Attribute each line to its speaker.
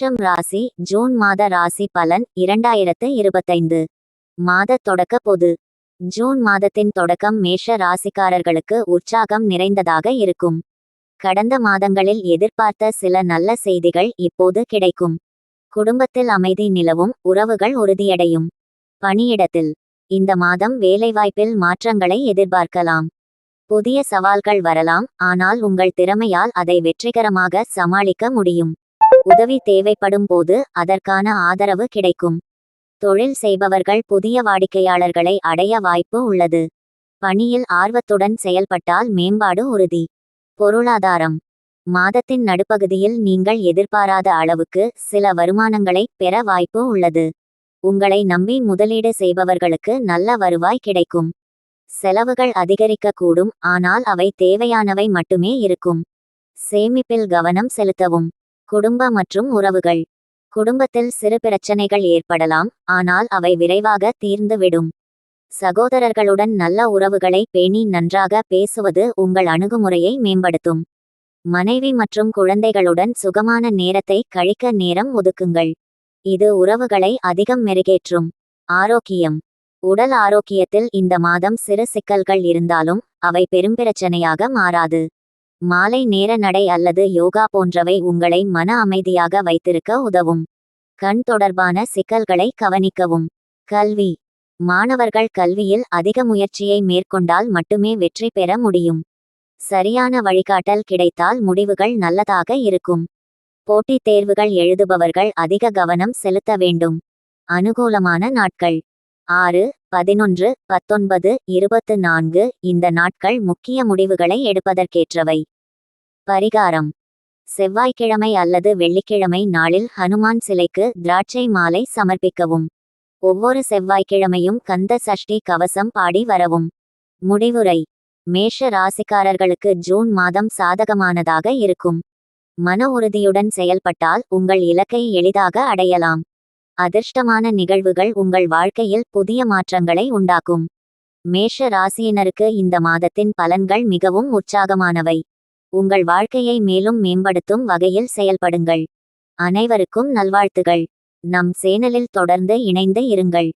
Speaker 1: மேஷம் ராசி ஜூன் மாத ராசி பலன் இரண்டாயிரத்து இருபத்தைந்து. மாத தொடக்க பொது. ஜூன் மாதத்தின் தொடக்கம் மேஷ ராசிக்காரர்களுக்கு உற்சாகம் நிறைந்ததாக இருக்கும். கடந்த மாதங்களில் எதிர்பார்த்த சில நல்ல செய்திகள் இப்போது கிடைக்கும். குடும்பத்தில் அமைதி நிலவும் உறவுகள் உறுதியடையும். பணியிடத்தில். இந்த மாதம் வேலைவாய்ப்பில் மாற்றங்களை எதிர்பார்க்கலாம். புதிய சவால்கள் வரலாம் ஆனால் உங்கள் திறமையால் அதை வெற்றிகரமாக சமாளிக்க முடியும். உதவி தேவைப்படும் போது அதற்கான ஆதரவு கிடைக்கும். தொழில் செய்பவர்கள் புதிய வாடிக்கையாளர்களை அடைய வாய்ப்பு உள்ளது. பணியில் ஆர்வத்துடன் செயல்பட்டால் மேம்பாடு உறுதி. பொருளாதாரம். மாதத்தின் நடுப்பகுதியில் நீங்கள் எதிர்பாராத அளவுக்கு சில வருமானங்களை பெற வாய்ப்பு உள்ளது. உங்களை நம்பி முதலீடு செய்பவர்களுக்கு நல்ல வருவாய் கிடைக்கும். செலவுகள் அதிகரிக்கக்கூடும் ஆனால் அவை தேவையானவை மட்டுமே இருக்கும். சேமிப்பில் கவனம் செலுத்தவும். குடும்ப மற்றும் உறவுகள். குடும்பத்தில் சிறு பிரச்சனைகள் ஏற்படலாம் ஆனால் அவை விரைவாக தீர்ந்துவிடும். சகோதரர்களுடன் நல்ல உறவுகளை பேணி நன்றாக பேசுவது உங்கள் அணுகுமுறையை மேம்படுத்தும். மனைவி மற்றும் குழந்தைகளுடன் சுகமான நேரத்தை கழிக்க நேரம் ஒதுக்குங்கள். இது உறவுகளை அதிகம் மெருகேற்றும். ஆரோக்கியம். உடல் ஆரோக்கியத்தில் இந்த மாதம் சிறு சிக்கல்கள் இருந்தாலும் அவை பெரும் பிரச்சனையாக மாறாது. மாலை நேர நடை அல்லது யோகா போன்றவை உங்களை மன அமைதியாக வைத்திருக்க உதவும். கண் தொடர்பான சிக்கல்களை கவனிக்கவும். கல்வி. மாணவர்கள் கல்வியில் அதிக முயற்சியை மேற்கொண்டால் மட்டுமே வெற்றி பெற முடியும். சரியான வழிகாட்டல் கிடைத்தால் முடிவுகள் நல்லதாக இருக்கும். போட்டித் தேர்வுகள் எழுதுபவர்கள் அதிக கவனம் செலுத்த வேண்டும். அனுகூலமான நாட்கள். ஆறு பதினொன்று பத்தொன்பது இருபத்து நான்கு இந்த நாட்கள் முக்கிய முடிவுகளை எடுப்பதற்கேற்றவை. பரிகாரம். செவ்வாய்க்கிழமை அல்லது வெள்ளிக்கிழமை நாளில் ஹனுமான் சிலைக்கு திராட்சை மாலை சமர்ப்பிக்கவும். ஒவ்வொரு செவ்வாய்க்கிழமையும் கந்த சஷ்டி கவசம் பாடி வரவும். முடிவுரை. மேஷ ராசிக்காரர்களுக்கு ஜூன் மாதம் சாதகமானதாக இருக்கும். மன உறுதியுடன் செயல்பட்டால் உங்கள் இலக்கை எளிதாக அடையலாம். அதிர்ஷ்டமான நிகழ்வுகள் உங்கள் வாழ்க்கையில் புதிய மாற்றங்களை உண்டாக்கும். மேஷ ராசியினருக்கு இந்த மாதத்தின் பலன்கள் மிகவும் உற்சாகமானவை. உங்கள் வாழ்க்கையை மேலும் மேம்படுத்தும் வகையில் செயல்படுங்கள். அனைவருக்கும் நல்வாழ்த்துகள். நம் சேனலில் தொடர்ந்து இணைந்து இருங்கள்.